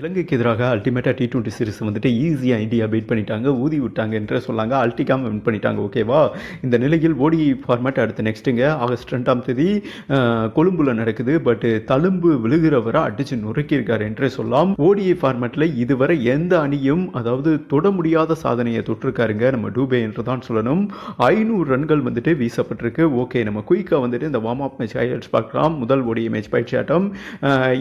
இலங்கைக்கு எதிராக அல்டிமேட்டாக டி டுவெண்ட்டி சீரிஸ் வந்துட்டு ஈஸியாக இந்தியா பீட் பண்ணிட்டாங்க ஊதி விட்டாங்க என்று சொல்லாங்க. அல்டிகாம் வின் பண்ணிட்டாங்க ஓகேவா இந்த நிலையில் ஓடி ஃபார்மேட் அடுத்து நெக்ஸ்ட்டுங்க ஆகஸ்ட் ரெண்டாம் தேதி கொழும்புல நடக்குது. பட்டு தழும்பு விழுகிறவரை அடிச்சு நொறுக்கியிருக்காரு என்றே சொல்லலாம். ஓடிஐ ஃபார்மேட்டில் இதுவரை எந்த அணியும் அதாவது தொட முடியாத சாதனையை தொட்டிருக்காருங்க. நம்ம டூபே என்று தான் சொல்லணும். ஐநூறு ரன்கள் வந்துட்டு வீசப்பட்டிருக்கு. ஓகே நம்ம குயிக்காக வந்துட்டு இந்த வார்ம் அப் மேட்ச் ஹைலைட்ஸ் பார்க்கலாம். முதல் ஓடிஐ மேட்ச் பயிற்சி ஆட்டம்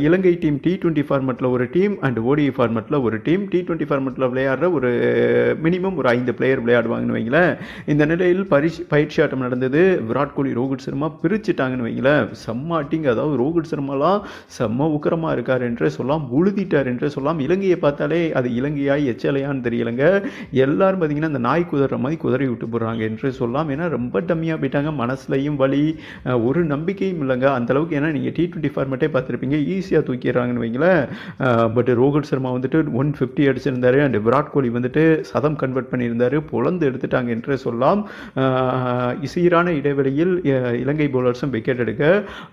இலங்கை டீம் டி டுவெண்ட்டி ஃபார்மேட்டில் ஒரு டீம் அண்ட் ஓடிஐ ஃபார்மெட்டில் ஒரு டீம் டி டுவெண்ட்டி ஃபார்மெட்டில் விளையாடுற ஒரு eh, மினிமம் ஒரு ஐந்து பிளேயர் விளையாடுவாங்கன்னு வைங்களேன். இந்த நிலையில் பரிசு பயிற்சி ஆட்டம் நடந்தது. விராட் கோலி ரோஹித் சர்மா பிரிச்சுட்டாங்கன்னு வைங்களேன். செம்ம அட்டிங்க அதாவது ரோஹித் சர்மாலாம் செம்ம உக்கரமாக இருக்கார் என்றே சொல்லலாம் உழுதிட்டார் என்றே சொல்லலாம் இலங்கையை பார்த்தாலே அது இலங்கையா எச்சலையான்னு தெரியலங்க. எல்லாரும் பார்த்தீங்கன்னா அந்த நாய் குதிர்ற மாதிரி குதிரை விட்டு போடுறாங்க என்று சொல்லலாம் ஏன்னா ரொம்ப டம்மியாக போயிட்டாங்க. மனசுலையும் வலி ஒரு நம்பிக்கையும் இல்லைங்க. அந்த அளவுக்கு ஏன்னா நீங்கள் டி டுவெண்ட்டி ஃபார்மேட்டே பார்த்துருப்பீங்க. ஈஸியாக தூக்கிடுறாங்கன்னு வைங்களேன். பட் ரோஹித் சர்மா வந்துட்டு ஒன் ஃபிஃப்டி அடிச்சிருந்தாரு. அண்ட் விராட் கோலி வந்துட்டு சதம் கன்வெர்ட் பண்ணியிருந்தாரு. புலந்து எடுத்துட்டாங்க என்றே சொல்லலாம். சீரான இடைவெளியில் இலங்கை பவுலர்ஸும் விக்கெட் எடுக்க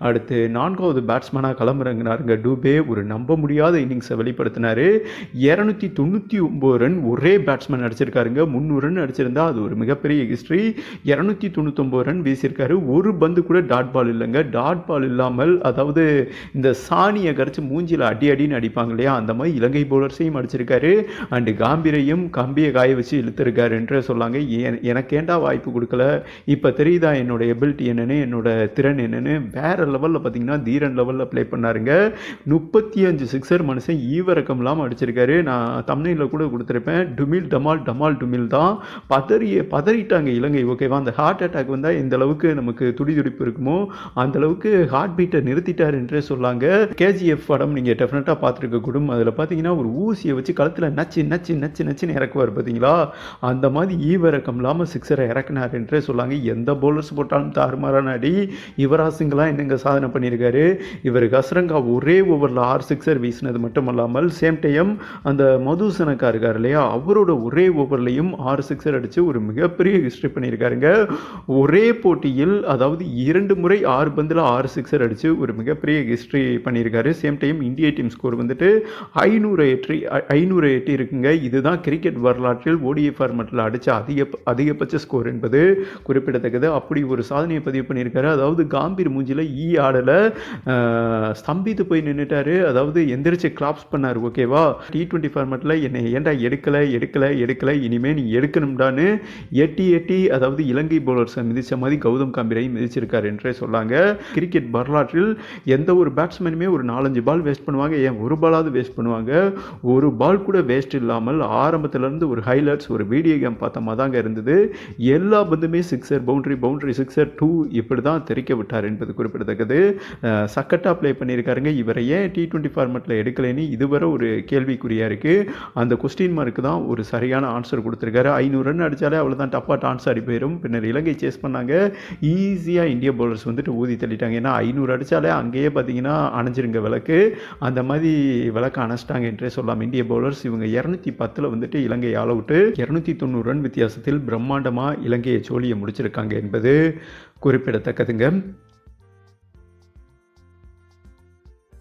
அடுத்து நான்காவது பேட்ஸ்மேனாக களமிறங்கினாருங்க டூபே. ஒரு நம்ப முடியாத இன்னிங்ஸை வெளிப்படுத்தினாரு. இரநூத்தி தொண்ணூற்றி ஒம்பது ரன் ஒரே பேட்ஸ்மேன் அடிச்சிருக்காருங்க. முந்நூறு ரன் அடிச்சிருந்தா அது ஒரு மிகப்பெரிய ஹிஸ்ட்ரி இரநூத்தி தொண்ணூத்தொம்பது ரன் வீசியிருக்காரு. ஒரு பந்து கூட டாட் பால் இல்லைங்க. டாட் பால் இல்லாமல் அதாவது இந்த சாணியை கரைச்சி மூஞ்சியில் அடி அடின்னு அடிப்பாங்க இல்லையா? அந்த மாதிரி இலங்கை பவுலர்ஸையும் அடிச்சிருக்காரு. அண்டு காம்பீரையும் கம்பியை காய வச்சு இழுத்துருக்காரு என்று சொல்லாங்க. ஏன் எனக்கு ஏன்டா வாய்ப்பு கொடுக்கல? இப்போ தெரியுதா என்னோட எபிலிட்டி என்னென்னு? என்னோட திறன் என்னென்னு? வேற லெவலில் பார்த்தீங்கன்னா தீரன் லெவலில் ப்ளே பண்ணாருங்க. முப்பத்தி அஞ்சு சிக்ஸர் மனுஷன் ஈவரக்கம் இல்லாமல் அடிச்சிருக்காரு. நான் தமிழில் கூட கொடுத்துருப்பேன். டுமில் டமால் டமால் டுமில் தான். பதறிய பதறிட்டாங்க இலங்கை. ஓகேவா அந்த ஹார்ட் அட்டாக் வந்தால் இந்த அளவுக்கு நமக்கு துடி துடிப்பு இருக்குமோ அந்த அளவுக்கு ஹார்ட் பீட்டை நிறுத்திட்டார் என்றே சொல்லாங்க. கேஜிஎஃப் படம் நீங்கள் டெஃபினட்டாக பார்த்துருக்க கூடும் அதில் பார்த்தீங்கன்னா ஒரு ஊசியை வச்சு கழுத்தில் நச்சு நச்சு நச்சு நச்சுன்னு இறக்குவார் பார்த்தீங்களா அந்த மாதிரி ஈவரக்கம் இல்லாமல் சிக்ஸரை இறக்குனார் என்றே சொல்லாங்க. எந்த பவுலர்ஸ் போட்டாலும் தாறுமாறான அடி யுவராஜ் சிங்லாம் என்னங்க சாதனை பண்ணியிருக்காரு இவர் கசரங்கா ஒரே ஓவரில் ஆறு சிக்ஸர் வீசினது மட்டும் அல்லாமல் சேம் டைம் அந்த மதுசனக்கா இருக்கார் இல்லையா? அவரோட ஒரே ஓவர்லையும் ஆறு சிக்ஸர் அடித்து ஒரு மிகப்பெரிய ஹிஸ்ட்ரி பண்ணியிருக்காருங்க ஒரே போட்டியில் அதாவது இரண்டு முறை ஆறு பந்தில் ஆறு சிக்ஸர் அடித்து ஒரு மிகப்பெரிய ஹிஸ்ட்ரி பண்ணியிருக்காரு சேம் டைம் இந்திய டீம் ஸ்கோர் வந்துட்டு ஐநூறு எட்டி ஐநூறு எட்டி இருக்குங்க இதுதான் கிரிக்கெட் வரலாற்றில் ஓடிஐ ஃபார்மேட்டில் அடித்த அதிக அதிகபட்ச ஸ்கோர் என்பது குறிப்பிடத்தக்கது. அப்படி ஒரு சாதனையை பதிவு பண்ணியிருக்காரு. அதாவது காம்பீர் மூஞ்சியில் ஈ ஆடலை ஸ்தம்பித்து போய் நின்றுட்டாரு அதாவது எந்திரிச்சு கிளாப்ஸ் பண்ணார் ஓகேவா டி ட்வெண்ட்டி ஃபார்மேட்டில் என்னை ஏன்டா எடுக்கலை எடுக்கலை எடுக்கலை இனிமேல் நீ எடுக்கணும்டான்னு எட்டி எட்டி அதாவது இலங்கை பவுலர்ஸை மிதித்த மாதிரி கௌதம் காம்பீரை மிதிச்சிருக்காரு என்றே சொல்லாங்க. கிரிக்கெட் வரலாற்றில் எந்த ஒரு பேட்ஸ்மேனுமே ஒரு நாலஞ்சு பால் வேஸ்ட் பண்ணுவாங்க. ஏன் ஒரு பாலாவது வேஸ்ட் பண்ணுவாங்க. ஒரு பால் கூட வேஸ்ட் இல்லாமல் ஆரம்பத்துலேருந்து ஒரு ஹைலைட்ஸ் ஒரு வீடியோ கேம் பார்த்த மாதிரி தாங்க இருந்தது. எல்லா பந்துமே sixer boundary boundary sixer two இப்படி தான் தெரிக்க விட்டார் என்பது குறிப்பிடத்தக்கது. சக்கட்டாக ப்ளே பண்ணியிருக்காருங்க. இவரை ஏன் டி டுவெண்ட்டி ஃபார்மெட்டில் எடுக்கலைன்னு இதுவரை ஒரு கேள்விக்குறியாக இருக்குது அந்த கொஸ்டின் மார்க்கு தான் ஒரு சரியான ஆன்சர் கொடுத்துருக்காரு. ஐநூறு ரன் அடித்தாலே அவ்வளோதான் டப்பாக டான்ஸ் ஆடி போயிடும் பின்னர் இலங்கை சேஸ் பண்ணாங்க. ஈஸியாக இந்திய பவுலர்ஸ் வந்துட்டு ஊதி தள்ளிட்டாங்க. ஏன்னா ஐநூறு அடித்தாலே அங்கேயே பார்த்தீங்கன்னா அணைஞ்சிருங்க விளக்கு. அந்த மாதிரி விளக்கு அணைச்சிட்டாங்க என்றே சொல்லலாம். இந்திய பவுலர்ஸ் இவங்க இரநூத்தி பத்தில் வந்துட்டு இலங்கை ஆல் அவுட்டு இரநூத்தி தொண்ணூறு ரன் வித்தியாசத்தில் பிரம்மாண்டமாக இலங்கையை சோழியை முடிச்சிருக்காங்க என்பது குறிப்பிடத்தக்கதுங்க.